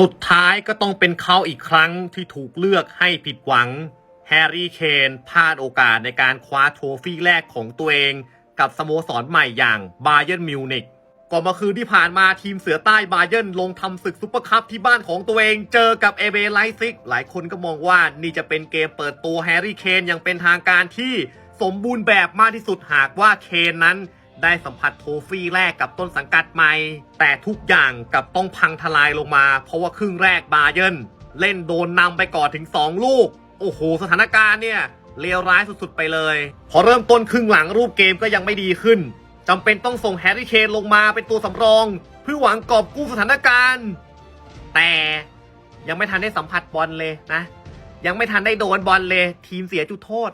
สุดท้ายก็ต้องเป็นเขาอีกครั้งที่ถูกเลือกให้ผิดหวัง แฮร์รี่เคนพลาดโอกาสในการคว้าโทรฟี่แรกของตัวเองกับสโมสรใหม่อย่างบาเยิร์นมิวนิกก่อนมาคืนที่ผ่านมาทีมเสือใต้บาเยิร์นลงทำศึกซุปเปอร์คัพที่บ้านของตัวเองเจอกับเอเบไลซิก หลายคนก็มองว่านี่จะเป็นเกมเปิดตัวแฮร์รี่เคนอย่างเป็นทางการที่สมบูรณ์แบบมากที่สุดหากว่าเคนนั้น ได้สัมผัสโทฟี่แรกกับต้นสังกัดใหม่ แต่ทุกอย่างกับต้องพังทลายลงมา เพราะว่าครึ่งแรกบาเยินเล่นโดนนำไปก่อนถึง 2 ลูก โอ้โห สถานการณ์เนี่ยเลวร้ายสุดๆไปเลย พอเริ่มต้นครึ่งหลังรูปเกมก็ยังไม่ดีขึ้นจำเป็นต้องส่งแฮร์รี่เคนลงมาเป็นตัวสำรอง เพื่อหวังกอบกู้สถานการณ์ แต่ยังไม่ทันได้สัมผัสบอลเลยนะ ยังไม่ทันได้โดนบอลเลย ทีมเสียจุดโทษ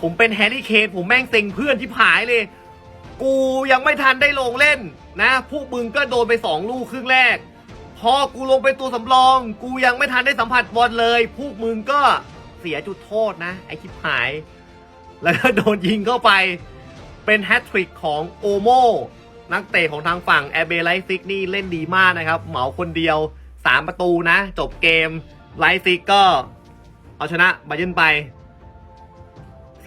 ผมเป็นแฮร์รี่เคนผมแม่งเซ็งเพื่อนที่ผายเลย กูยังไม่ทันได้ลงเล่นนะ พวกมึงก็โดนไปสองลูกครึ่งแรก พอกูลงเป็นตัวสำรอง กูยังไม่ทันได้สัมผัสบอลเลย พวกมึงก็เสียจุดโทษนะ ไอ้ทิพหาย แล้วก็โดนยิงเข้าไป เป็นแฮตทริกของโอโมนักเตะของทางฝั่งแอเบไลซิกนี่เล่นดีมากนะครับ เหมาคนเดียว 3 ประตูนะ จบเกมไลซิกก็เอาชนะบาเยนไป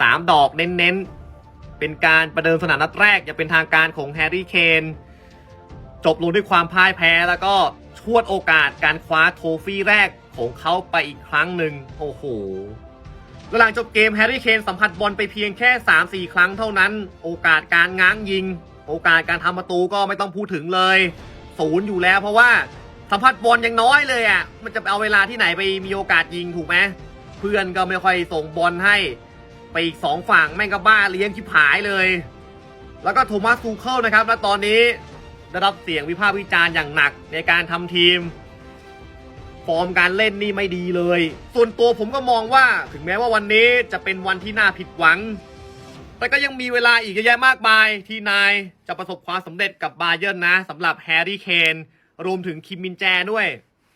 3ดอกเน้นๆ เป็นการประเดิมสนามนัดแรกอย่างเป็นทางการของแฮร์รี่เคนจบลงด้วยความพ่ายแพ้แล้วก็ชวดโอกาสการคว้าโทฟี่แรกของเขาไปอีกครั้งหนึ่งโอ้โหหลังจบเกมแฮร์รี่เคนสัมผัสบอลไปเพียงแค่ 3-4 ครั้งเท่านั้น โอกาสการง้างยิง โอกาสการทำประตูก็ไม่ต้องพูดถึงเลยศูนย์อยู่แล้วเพราะว่าสัมผัสบอลยังน้อยเลยอะมันจะเอาเวลาที่ไหนไปมีโอกาสยิงถูกไหมเพื่อนก็ไม่ค่อยส่งบอลให้ ปอีกสองฝั่งแม่งก็บ้าเลี้ยงชิบหายเลย แล้วก็โทมัสซูเคิลนะครับ และตอนนี้ได้รับเสียงวิพากษ์วิจารณ์อย่างหนักในการทำทีม ฟอร์มการเล่นนี่ไม่ดีเลย ส่วนตัวผมก็มองว่าถึงแม้ว่าวันนี้จะเป็นวันที่น่าผิดหวัง แต่ก็ยังมีเวลาอีกเยอะแยะมากมาย ที่นายจะประสบความสำเร็จกับบาเยิร์นนะสำหรับแฮร์รี่เคนรวมถึงคิมมินแจด้วย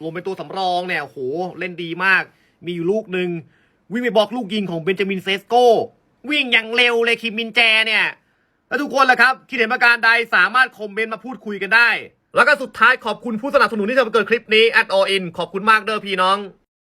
รวมเป็นตัวสำรองเนี่ยโหเล่นดีมาก มีอยู่ลูกหนึ่ง วิ่งไปบล็อกลูกยิงของเบนจามินเซสโก วิ่งอย่างเร็วเลยคิมมินแจเนี่ย และทุกคนล่ะครับคิดเห็นประการใดสามารถคอมเมนต์มาพูดคุยกันได้ แล้วก็สุดท้ายขอบคุณผู้สนับสนุนที่ทำให้เกิดคลิปนี้ at all in ขอบคุณมากเด้อพี่น้อง